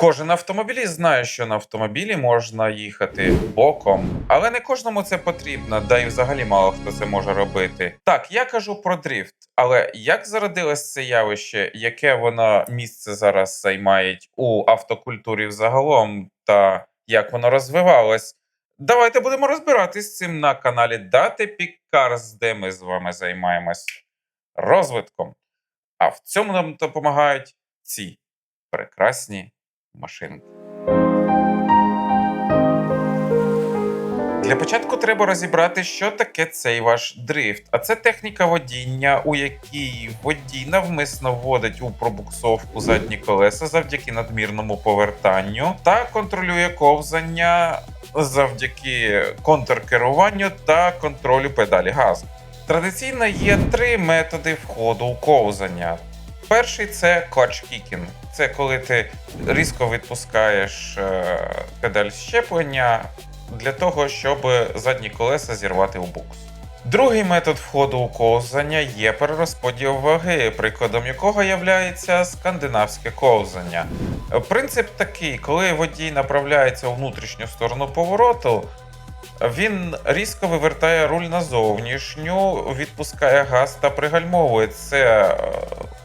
Кожен автомобіліст знає, що на автомобілі можна їхати боком, але не кожному це потрібно, да й взагалі мало хто це може робити. Так, я кажу про дрифт, але як зародилось це явище, яке воно місце зараз займає у автокультурі взагалом, та як воно розвивалось? Давайте будемо розбиратись з цим на каналі Дати Пікарс, де ми з вами займаємось розвитком. А в цьому нам допомагають ці прекрасні машинки. Для початку треба розібрати, що таке цей ваш дрифт. А це техніка водіння, у якій водій навмисно вводить у пробуксовку задні колеса завдяки надмірному повертанню та контролює ковзання завдяки контркеруванню та контролю педалі газу. Традиційно є три методи входу у ковзання. Перший це клатч-кікінг. Це коли ти різко відпускаєш е, педаль щеплення для того, щоб задні колеса зірвати у букс. Другий метод входу у ковзання є перерозподіл ваги, прикладом якого є скандинавське ковзання. Принцип такий, коли водій направляється у внутрішню сторону повороту, він різко вивертає руль на зовнішню, відпускає газ та пригальмовує. Це е,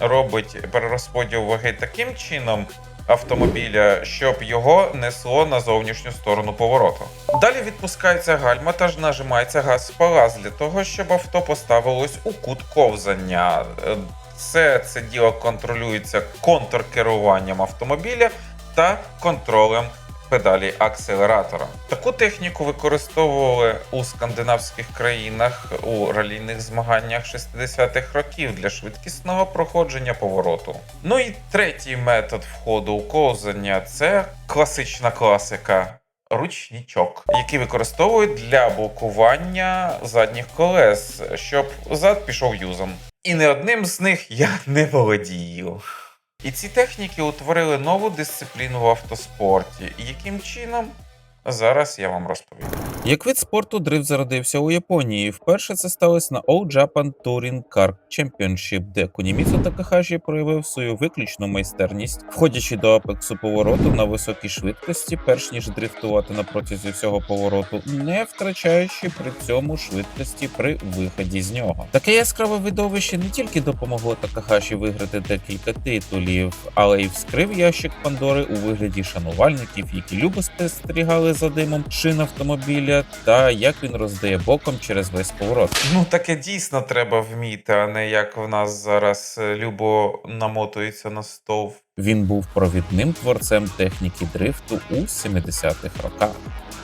робить перерозподіл ваги таким чином автомобіля, щоб його несло на зовнішню сторону повороту. Далі відпускається гальма та ж нажимається газ в палас для того, щоб авто поставилось у кут ковзання. Все це діло контролюється контркеруванням автомобіля та контролем педалі акселератора. Таку техніку використовували у скандинавських країнах у ралійних змаганнях 60-х років для швидкісного проходження повороту. Ну і третій метод входу у ковзання це класична класика. Ручнічок, який використовують для блокування задніх колес, щоб зад пішов юзом. І не одним з них я не володію. І ці техніки утворили нову дисципліну в автоспорті. Яким чином? Зараз я вам розповім. Як вид спорту, дрифт зародився у Японії. Вперше це сталося на All Japan Touring Car Championship, де Куніміцу Такахаші проявив свою виключну майстерність, входячи до апексу повороту на високій швидкості, перш ніж дрифтувати на протязі всього повороту, не втрачаючи при цьому швидкості при виході з нього. Таке яскраве видовище не тільки допомогло Такахаші виграти декілька титулів, але й вскрив ящик Пандори у вигляді шанувальників, які любо спостерігали за димом шин автомобіля та як він роздає боком через весь поворот. Ну таке дійсно треба вміти, а не як в нас зараз е, любо намотується на стовп. Він був провідним творцем техніки дрифту у 70-х роках.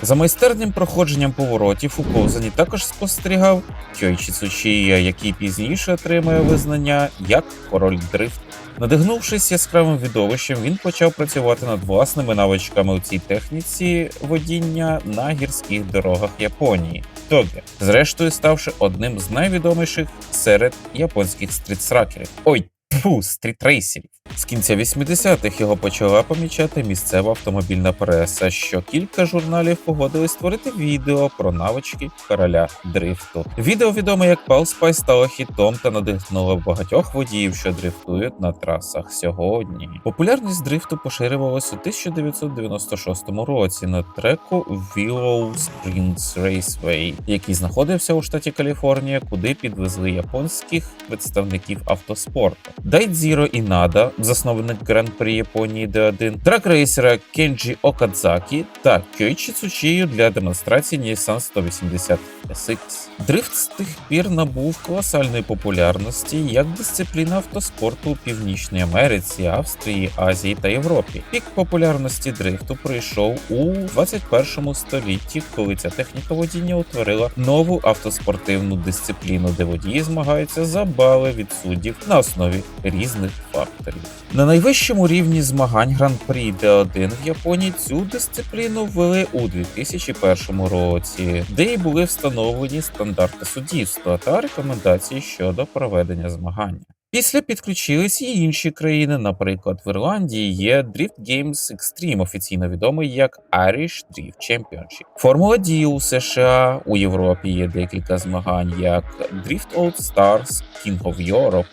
За майстерним проходженням поворотів у ковзані також спостерігав Кьойчі Цучія, який пізніше отримає визнання як король дрифту. Надихнувшись яскравим видовищем, він почав працювати над власними навичками у цій техніці водіння на гірських дорогах Японії. Тоге, зрештою ставши одним з найвідоміших серед японських стрітсракерів. Ой, Фу, стрітрейсерів. З кінця 80-х його почала помічати місцева автомобільна преса, що кілька журналів погодились створити відео про навички короля дрифту. Відео відоме як Pulse Spy стало хітом та надихнуло багатьох водіїв, що дрифтують на трасах сьогодні. Популярність дрифту поширювалась у 1996 році на треку Willow Springs Raceway, який знаходився у штаті Каліфорнія, куди підвезли японських представників автоспорту. Дайдзіро Інада, засновник гран-при Японії Д1, драг-рейсера Кенджі Окадзакі та Кьойчі Цучію для демонстрації Nissan 180 SX. Дрифт з тих пір набув колосальної популярності як дисципліна автоспорту у Північній Америці, Австрії, Азії та Європі. Пік популярності дрифту прийшов у 21 столітті, коли ця техніка водіння утворила нову автоспортивну дисципліну, де водії змагаються за бали від суддів на основі різних факторів. На найвищому рівні змагань Гран-прі Д1 в Японії цю дисципліну ввели у 2001 році, де й були встановлені стандарти суддівства та рекомендації щодо проведення змагання. Після підключились і інші країни. Наприклад, в Ірландії є Drift Games Extreme, офіційно відомий як Irish Drift Championship. Формула D у США у Європі є декілька змагань, як Drift All Stars, King of Europe,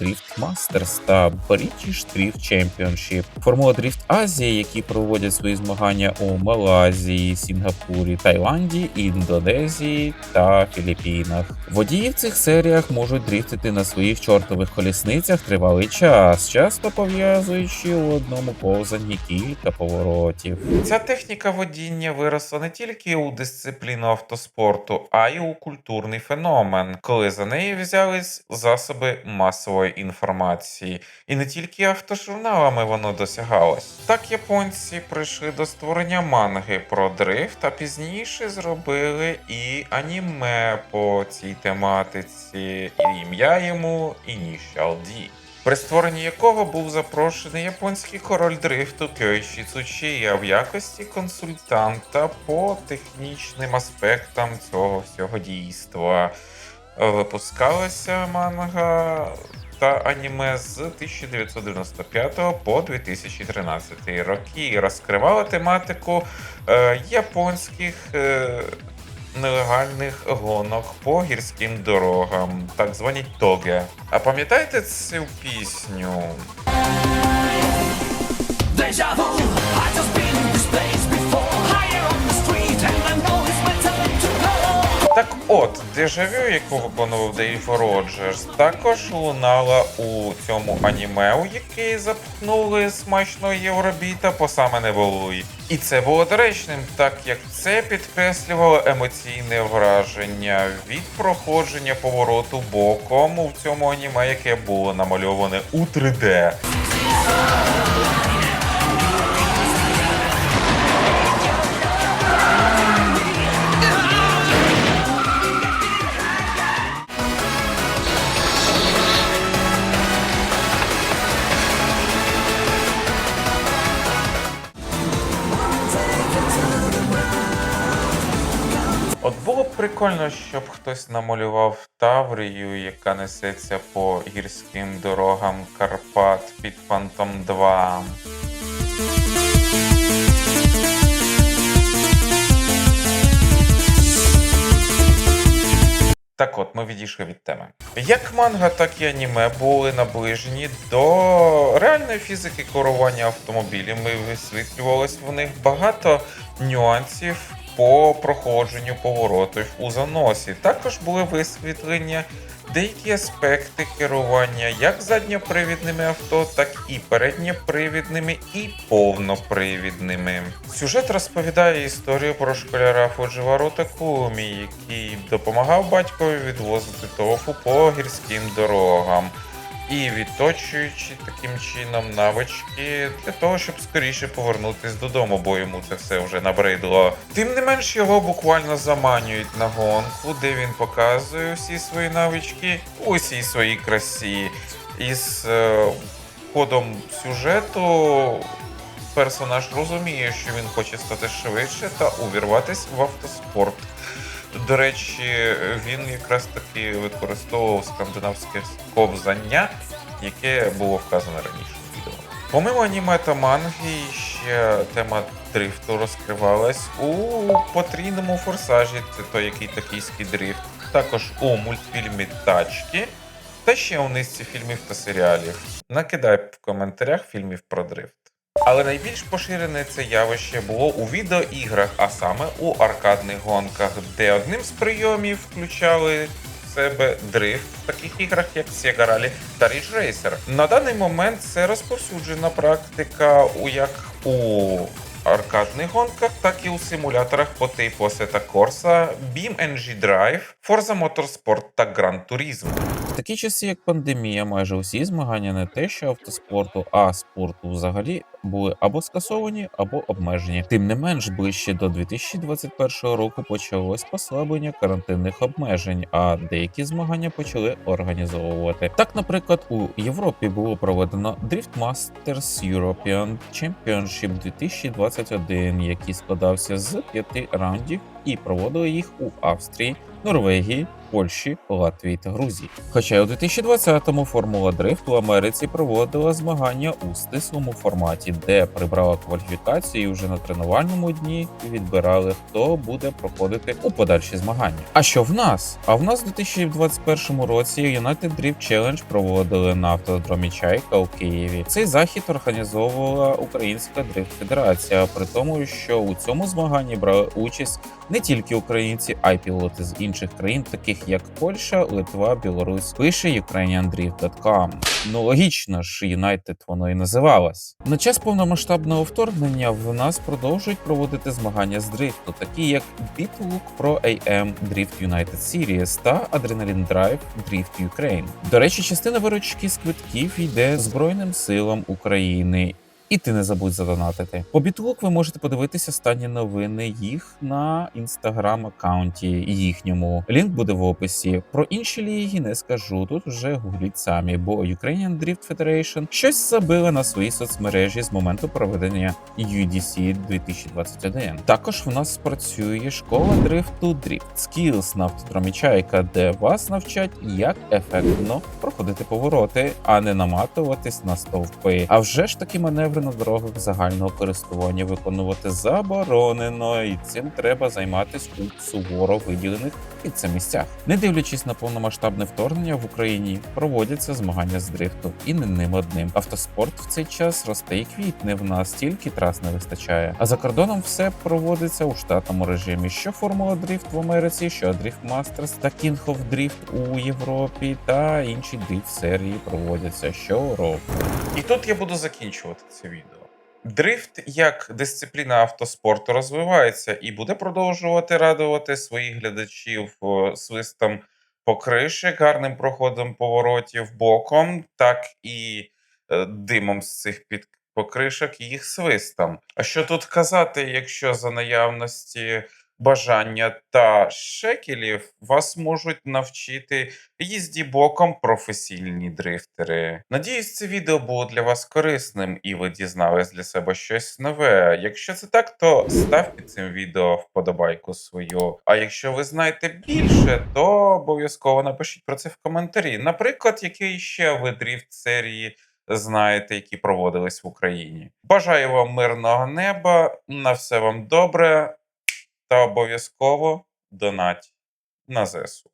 Drift Masters та British Drift Championship. Формула Drift Азія, які проводять свої змагання у Малайзії, Сінгапурі, Таїланді, Індонезії та Філіппінах. Водії в цих серіях можуть дріфтити на своїх чортових колісницях тривалий час, часто пов'язуючи у одному повзанні кілька поворотів. Ця техніка водіння виросла не тільки у дисципліну автоспорту, а й у культурний феномен, коли за неї взялись засоби масової інформації. І не тільки автожурналами воно досягалось. Так японці прийшли до створення манги про дрифт, а пізніше зробили і аніме по цій тематиці, і ім'я йому Initial D. При створенні якого був запрошений японський король дрифту Кьойші Цучія в якості консультанта по технічним аспектам цього всього дійства. Випускалася манга та аніме з 1995 по 2013 роки розкривала тематику е, японських е, нелегальних гонок по гірським дорогам, так звані тоге. А пам'ятаєте цю пісню? Deja от, дежавю, яку виконував Дейв Роджерс, також лунала у цьому аніме, у який запхнули смачного євробіта по саме неволуй. І це було доречним, так як це підкреслювало емоційне враження від проходження повороту боком у цьому аніме, яке було намальоване у 3D. Прикольно, щоб хтось намалював Таврію, яка несеться по гірським дорогам Карпат під Фантом 2. Так от, ми відійшли від теми. Як манга, так і аніме були наближені до реальної фізики керування автомобілями. Висвітлювалось в них багато нюансів по проходженню поворотів у заносі. Також були висвітлення деякі аспекти керування як задньопривідними авто, так і передньопривідними і повнопривідними. Сюжет розповідає історію про школяра Фудживару Такумі, який допомагав батькові відвозити тофу по гірським дорогам. І відточуючи таким чином навички для того, щоб скоріше повернутись додому, бо йому це все вже набридло. Тим не менш, його буквально заманюють на гонку, де він показує всі свої навички усій своїй красі. І з е, ходом сюжету персонаж розуміє, що він хоче стати швидше та увірватись в автоспорт. До речі, він якраз таки використовував скандинавське ковзання, яке було вказано раніше в відео. Помимо аніме та манги, ще тема дрифту розкривалась у потрійному форсажі, це той який токійський дрифт, також у мультфільмі Тачки, та ще у низці фільмів та серіалів. Накидай в коментарях фільмів про дрифт. Але найбільш поширене це явище було у відеоіграх, а саме у аркадних гонках, де одним з прийомів включали в себе дрифт в таких іграх, як Sega Rally та Ridge Racer. На даний момент це розповсюджена практика у як у аркадних гонках, так і у симуляторах по типу Assetto Corsa, BeamNG Drive, Forza Motorsport та Gran Turismo. В такі часи, як пандемія, майже усі змагання не те, що автоспорту, а спорту взагалі були або скасовані, або обмежені. Тим не менш, ближче до 2021 року почалось послаблення карантинних обмежень, а деякі змагання почали організовувати. Так, наприклад, у Європі було проведено Drift Masters European Championship 2021, який складався з п'яти раундів, і проводили їх у Австрії, Норвегії, Польщі, Латвії та Грузії. Хоча у 2020-му Формула Дрифт у Америці проводила змагання у стислому форматі, де прибрала кваліфікацію і вже на тренувальному дні відбирали, хто буде проходити у подальші змагання. А що в нас? А в нас у 2021 році United Drift Challenge проводили на автодромі Чайка у Києві. Цей захід організовувала Українська Дрифт Федерація, при тому, що у цьому змаганні брали участь не тільки українці, а й пілоти з інших країн, таких як Польща, Литва, Білорусь, пише UkranianDrift.com. Ну логічно ж, United воно і називалось. На час повномасштабного вторгнення в нас продовжують проводити змагання з дрифту, такі як Bitlook Pro AM Drift United Series та Adrenaline Drive Drift Ukraine. До речі, частина виручки з квитків йде Збройним силам України. І ти не забудь задонатити. По бітлук ви можете подивитися останні новини їх на інстаграм аккаунті їхньому. Лінк буде в описі. Про інші ліги не скажу. Тут вже гугліть самі, бо Ukrainian Drift Federation щось забила на свої соцмережі з моменту проведення UDC 2021. Також в нас працює школа дрифту Drift Skills на автодромі Чайка, де вас навчать, як ефектно проходити повороти, а не наматуватись на стовпи. А вже ж такі маневри на дорогах загального користування виконувати заборонено, і цим треба займатися у суворо виділених під це місцях. Не дивлячись на повномасштабне вторгнення в Україні, проводяться змагання з дрифту, і не ним одним. Автоспорт в цей час росте і квітне. В нас тільки трас не вистачає. А за кордоном все проводиться у штатному режимі. Що Формула Дрифт в Америці, що Drift Masters та of Drift у Європі, та інші дрифт серії проводяться щороку. І тут я буду закінчувати це відео. Дрифт як дисципліна автоспорту розвивається і буде продовжувати радувати своїх глядачів е, свистом покришек, гарним проходом поворотів боком, так і е, димом з цих під покришок їх свистом. А що тут казати, якщо за наявності бажання та шекелів вас можуть навчити їзді боком професійні дрифтери. Надіюсь, це відео було для вас корисним і ви дізнались для себе щось нове. Якщо це так, то став під цим відео вподобайку свою. А якщо ви знаєте більше, то обов'язково напишіть про це в коментарі. Наприклад, який ще ви дрифт серії знаєте, які проводились в Україні. Бажаю вам мирного неба, на все вам добре та обов'язково донать на ЗСУ.